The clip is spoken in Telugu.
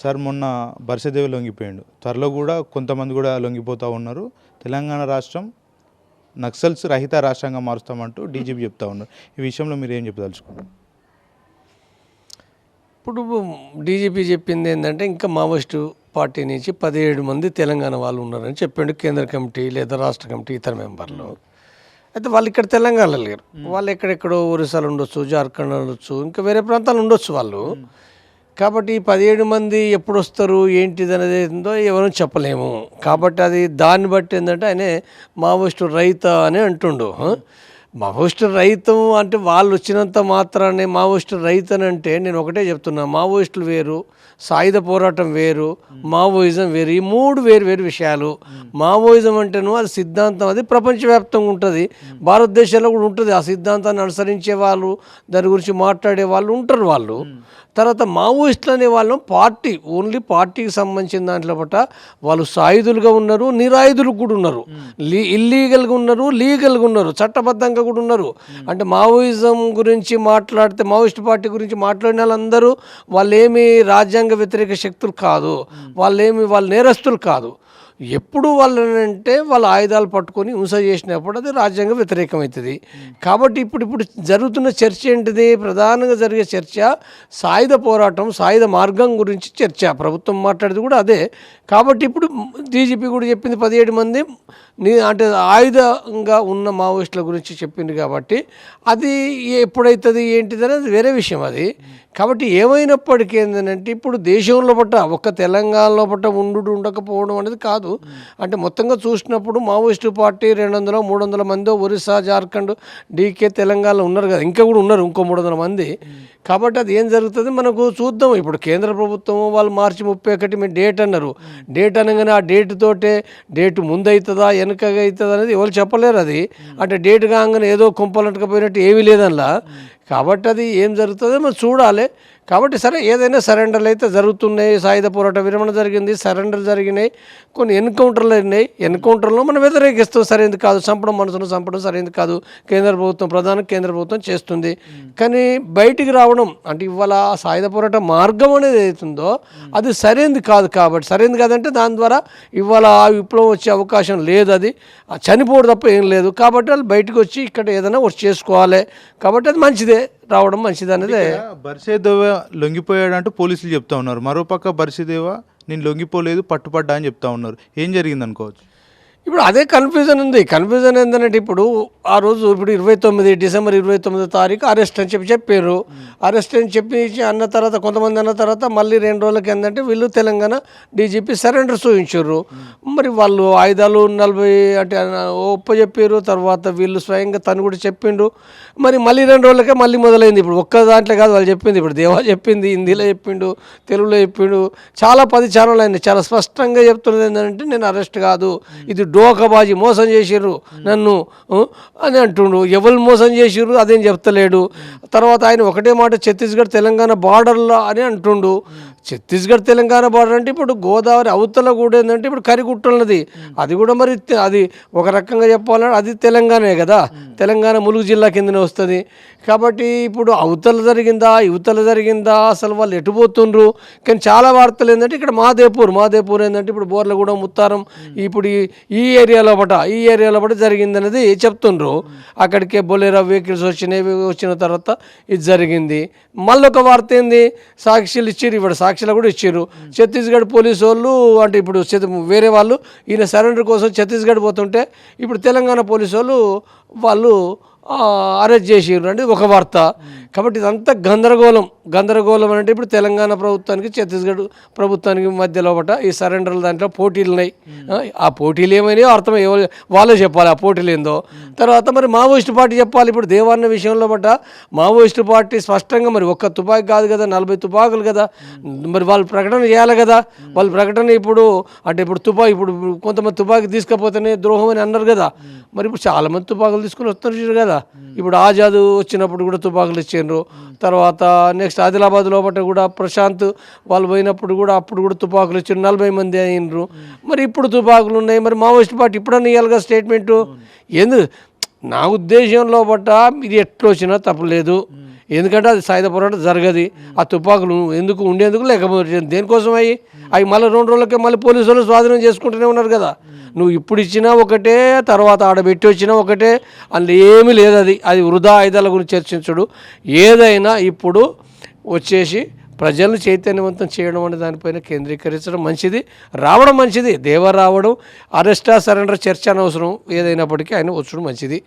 సార్ మొన్న బర్సదేవి లొంగిపోయాడు. త్వరలో కూడా కొంతమంది కూడా లొంగిపోతూ ఉన్నారు. తెలంగాణ రాష్ట్రం నక్సల్స్ రహిత రాష్ట్రంగా మారుస్తామంటూ డీజీపీ చెప్తా ఉన్నారు. ఈ విషయంలో మీరు ఏం చెప్పదలుచుకున్నారు ఇప్పుడు డీజీపీ చెప్పింది ఏంటంటే ఇంకా మావోయిస్టు పార్టీ నుంచి పదిహేడు మంది తెలంగాణ వాళ్ళు ఉన్నారని చెప్పిండు. కేంద్ర కమిటీ లేదా రాష్ట్ర కమిటీ ఇతర మెంబర్లు. అయితే వాళ్ళు ఇక్కడ తెలంగాణలో లేరు. వాళ్ళు ఎక్కడెక్కడో ఒరిస్సాలో ఉండొచ్చు జార్ఖండ్ ఉండొచ్చు ఇంకా వేరే ప్రాంతాలు ఉండొచ్చు వాళ్ళు. కాబట్టి ఈ పదిహేడు మంది ఎప్పుడు వస్తారు ఏంటిది అనేది ఏందో ఎవరు చెప్పలేము. కాబట్టి అది దాన్ని బట్టి ఏంటంటే ఆయన మావోయిస్టు రైత అని అంటుండు. మావోయిస్టు రైతం అంటే వాళ్ళు వచ్చినంత మాత్రాన్ని మావోయిస్టు రైతు అంటే నేను ఒకటే చెప్తున్నా. మావోయిస్టులు వేరు సాయుధ పోరాటం వేరు మావోయిజం వేరు. ఈ మూడు వేరు వేరు విషయాలు. మావోయిజం అంటేను అది సిద్ధాంతం. అది ప్రపంచవ్యాప్తంగా ఉంటుంది. భారతదేశంలో కూడా ఉంటుంది. ఆ సిద్ధాంతాన్ని అనుసరించే వాళ్ళు దాని గురించి మాట్లాడే వాళ్ళు ఉంటారు వాళ్ళు. తర్వాత మావోయిస్టులు అనే వాళ్ళు పార్టీ ఓన్లీ పార్టీకి సంబంధించిన దాంట్లో పట్ల వాళ్ళు సాయుధులుగా ఉన్నారు నిరాయుధులు కూడా ఉన్నారు. లీ ఇల్లీగల్గా ఉన్నారు లీగల్గా ఉన్నారు చట్టబద్ధంగా కూడా ఉన్నారు. అంటే మావోయిజం గురించి మాట్లాడితే మావోయిస్ట్ పార్టీ గురించి మాట్లాడిన వాళ్ళందరూ వాళ్ళేమి రాజ్యాంగ వ్యతిరేక శక్తులు కాదు. వాళ్ళేమి వాళ్ళ నేరస్తులు కాదు. ఎప్పుడు వాళ్ళనంటే వాళ్ళ ఆయుధాలు పట్టుకొని హింస చేసినప్పుడు అది రాజ్యాంగ వ్యతిరేకమవుతుంది. కాబట్టి ఇప్పుడు ఇప్పుడు జరుగుతున్న చర్చ ఏంటిది? ప్రధానంగా జరిగే చర్చ సాయుధ పోరాటం సాయుధ మార్గం గురించి చర్చ. ప్రభుత్వం మాట్లాడేది కూడా అదే. కాబట్టి ఇప్పుడు డీజీపీ కూడా చెప్పింది పదిహేడు మంది అంటే ఆయుధంగా ఉన్న మావోయిస్టుల గురించి చెప్పింది కాబట్టి అది ఎప్పుడైతుంది ఏంటిది అనేది వేరే విషయం అది. కాబట్టి ఏమైనప్పటికీ ఏంటంటే ఇప్పుడు దేశంలో పట్ట ఒక్క తెలంగాణలో పట్ట ఉండు ఉండకపోవడం అనేది కాదు. అంటే మొత్తంగా చూసినప్పుడు మావోయిస్టు పార్టీ రెండు వందల మూడు వందల మంది ఒరిస్సా జార్ఖండ్ డీకే తెలంగాణలో ఉన్నారు కదా. ఇంకా కూడా ఉన్నారు ఇంకో మూడు వందల మంది. కాబట్టి అది ఏం జరుగుతుంది? మనకు చూద్దాం. ఇప్పుడు కేంద్ర ప్రభుత్వం వాళ్ళు మార్చి ముప్పై ఒకటి మేము డేట్ అన్నారు. డేట్ అనగానే ఆ డేట్ తోటే డేట్ ముందు అవుతుందా వెనకగా అవుతుందా అనేది ఎవరు చెప్పలేరు అది. అంటే డేట్ కాగానే ఏదో కుంపలంటకపోయినట్టు ఏమీ లేదనలా. కాబట్టి అది ఏం జరుగుతుందో మనం చూడాలి. కాబట్టి సరే ఏదైనా సరెండర్లు అయితే జరుగుతున్నాయి. సాయుధ పోరాట విరమణ జరిగింది సరెండర్ జరిగినాయి. కొన్ని ఎన్కౌంటర్లు అయినాయి. ఎన్కౌంటర్లో మనం వ్యతిరేకిస్తాం. సరైనది కాదు. చంపడం మనసును చంపడం సరైనది కాదు. కేంద్ర ప్రభుత్వం ప్రధాన కేంద్ర ప్రభుత్వం చేస్తుంది. కానీ బయటికి రావడం అంటే ఇవాళ సాయుధ పోరాట మార్గం అనేది అవుతుందో అది సరైనది కాదు కాబట్టి. సరైనది కాదంటే దాని ద్వారా ఇవాళ ఆ విప్లవం వచ్చే అవకాశం లేదు అది. చనిపోవడం తప్ప ఏం లేదు. కాబట్టి వాళ్ళు బయటకు వచ్చి ఇక్కడ ఏదైనా వచ్చి చేసుకోవాలి. కాబట్టి అది మంచిదే. రావడం మంచిది అనేది బర్సేదేవ లొంగిపోయాడంటూ పోలీసులు చెప్తా ఉన్నారు. మరోపక్క బర్సేదేవ నేను లొంగిపోలేదు పట్టుపడ్డా అని చెప్తా ఉన్నారు. ఏం జరిగింది అనుకోవచ్చు ఇప్పుడు అదే కన్ఫ్యూజన్ ఉంది. కన్ఫ్యూజన్ ఏంటంటే ఇప్పుడు ఆ రోజు ఇప్పుడు ఇరవై తొమ్మిది డిసెంబర్ ఇరవై తొమ్మిదో తారీఖు అరెస్ట్ అని చెప్పి చెప్పారు. అరెస్ట్ అని చెప్పి అన్న తర్వాత కొంతమంది అన్న తర్వాత మళ్ళీ రెండు రోజులకి ఏంటంటే వీళ్ళు తెలంగాణ డీజీపీ సరెండర్ చూపించారు మరి వాళ్ళు ఆయుధాలు నలభై అంటే ఒప్ప చెప్పారు తర్వాత వీళ్ళు స్వయంగా తను కూడా చెప్పిండు. మరి మళ్ళీ రెండు రోజులకే మళ్ళీ మొదలైంది. ఇప్పుడు ఒక్క దాంట్లో కాదు వాళ్ళు చెప్పింది. ఇప్పుడు దేవా చెప్పింది హిందీలో చెప్పిండు తెలుగులో చెప్పిండు. చాలా పది ఛానల్ అయినాయి. చాలా స్పష్టంగా చెప్తున్నది ఏంటంటే నేను అరెస్ట్ కాదు. ఇది డోకబాజీ మోసం చేసిర్రు. నన్ను అని అంటుండు ఎవరు మోసం చేసిర్రు అదేం చెప్తలేడు. తర్వాత ఆయన ఒకటే మాట ఛత్తీస్గఢ్ తెలంగాణ బార్డర్లో అని అంటుండు. ఛత్తీస్గఢ్ తెలంగాణ బార్డర్ అంటే ఇప్పుడు గోదావరి అవతల కూడా ఏంటంటే ఇప్పుడు కరిగుట్టున్నది అది కూడా మరి అది ఒక రకంగా చెప్పాలంటే అది తెలంగాణే కదా. తెలంగాణ ములుగు జిల్లా కిందనే వస్తుంది. కాబట్టి ఇప్పుడు అవతల జరిగిందా యువతల జరిగిందా అసలు వాళ్ళు ఎటు పోతుండ్రు? కానీ చాలా వార్తలు ఏంటంటే ఇక్కడ మాదేపూర్ మాదేపూర్ ఏంటంటే ఇప్పుడు బోర్లగూడెం ముత్తారం ఇప్పుడు ఈ- ఏరియాలో పట ఈ ఏరియాలో పట జరిగిందనేది చెప్తుండ్రు. అక్కడికే బొలేరా వెహికల్స్ వచ్చినవి వచ్చిన తర్వాత ఇది జరిగింది. మళ్ళీ ఒక వార్త ఏంది? సాక్షులు ఇచ్చారు ఇప్పుడు సాక్షులు కూడా ఇచ్చారు ఛత్తీస్గఢ్ పోలీసు వాళ్ళు అంటే ఇప్పుడు వేరే వాళ్ళు ఈయన సరెండర్ కోసం ఛత్తీస్గఢ్ పోతుంటే ఇప్పుడు తెలంగాణ పోలీసు వాళ్ళు వాళ్ళు అరెస్ట్ చేసిర్రు అంటే ఒక వార్త. కాబట్టి ఇదంతా గందరగోళం. గందరగోళం అంటే ఇప్పుడు తెలంగాణ ప్రభుత్వానికి ఛత్తీస్గఢ్ ప్రభుత్వానికి మధ్య లోపట ఈ సరెండర్ల దాంట్లో పోటీలు ఉన్నాయి. ఆ, పోటీలు ఏమైనాయో అర్థం వాళ్ళే చెప్పాలి ఆ పోటీలు ఏందో. తర్వాత మరి మావోయిస్ట్ పార్టీ చెప్పాలి. ఇప్పుడు దేవాన్న విషయంలో బట్ట మావోయిస్ట్ పార్టీ స్పష్టంగా మరి ఒక్క తుపాకి కాదు కదా నలభై తుపాకులు కదా. మరి వాళ్ళు ప్రకటన చేయాలి కదా. వాళ్ళు ప్రకటన ఇప్పుడు అంటే ఇప్పుడు తుపాకి ఇప్పుడు కొంతమంది తుపాకి తీసుకపోతేనే ద్రోహం అని అన్నారు కదా. మరి ఇప్పుడు చాలా మంది తుపాకులు తీసుకుని వస్తున్నారు కదా. ఇప్పుడు ఆజాద్ వచ్చినప్పుడు కూడా తుపాకులు ఇచ్చిండ్రు. తర్వాత నెక్స్ట్ ఆదిలాబాద్ లోపల కూడా ప్రశాంత్ వాళ్ళు పోయినప్పుడు కూడా అప్పుడు కూడా తుపాకులు ఇచ్చిండ్రు. నలభై మంది అయినరు. మరి ఇప్పుడు తుపాకులు ఉన్నాయి. మరి మావోయిస్ట్ పార్టీ ఇప్పుడన్నా ఇవ్వాలి కదా స్టేట్మెంటు ఎందు నా ఉద్దేశంలో బట్ట ఇది ఎట్లా వచ్చినా తప్పలేదు. ఎందుకంటే అది సాయుధ పోరాటం జరగదు. ఆ తుపాకులు ఎందుకు ఉండేందుకు లేకపోతే దేనికోసం అయ్యి? అవి మళ్ళీ రెండు రోజులకే మళ్ళీ పోలీసు వాళ్ళు స్వాధీనం చేసుకుంటూనే ఉన్నారు కదా. నువ్వు ఇప్పుడు ఇచ్చినా ఒకటే తర్వాత ఆడబెట్టి వచ్చినా ఒకటే. అందులో ఏమీ లేదు అది. అది వృధా ఆయుధాల గురించి చర్చించడు. ఏదైనా ఇప్పుడు వచ్చేసి ప్రజలను చైతన్యవంతం చేయడం అనే దానిపైన కేంద్రీకరించడం మంచిది. రావడం మంచిది. దేవ రావడం అరెస్టా సరెండర్ చర్చ అనవసరం. ఏదైనప్పటికీ ఆయన వచ్చడం మంచిది.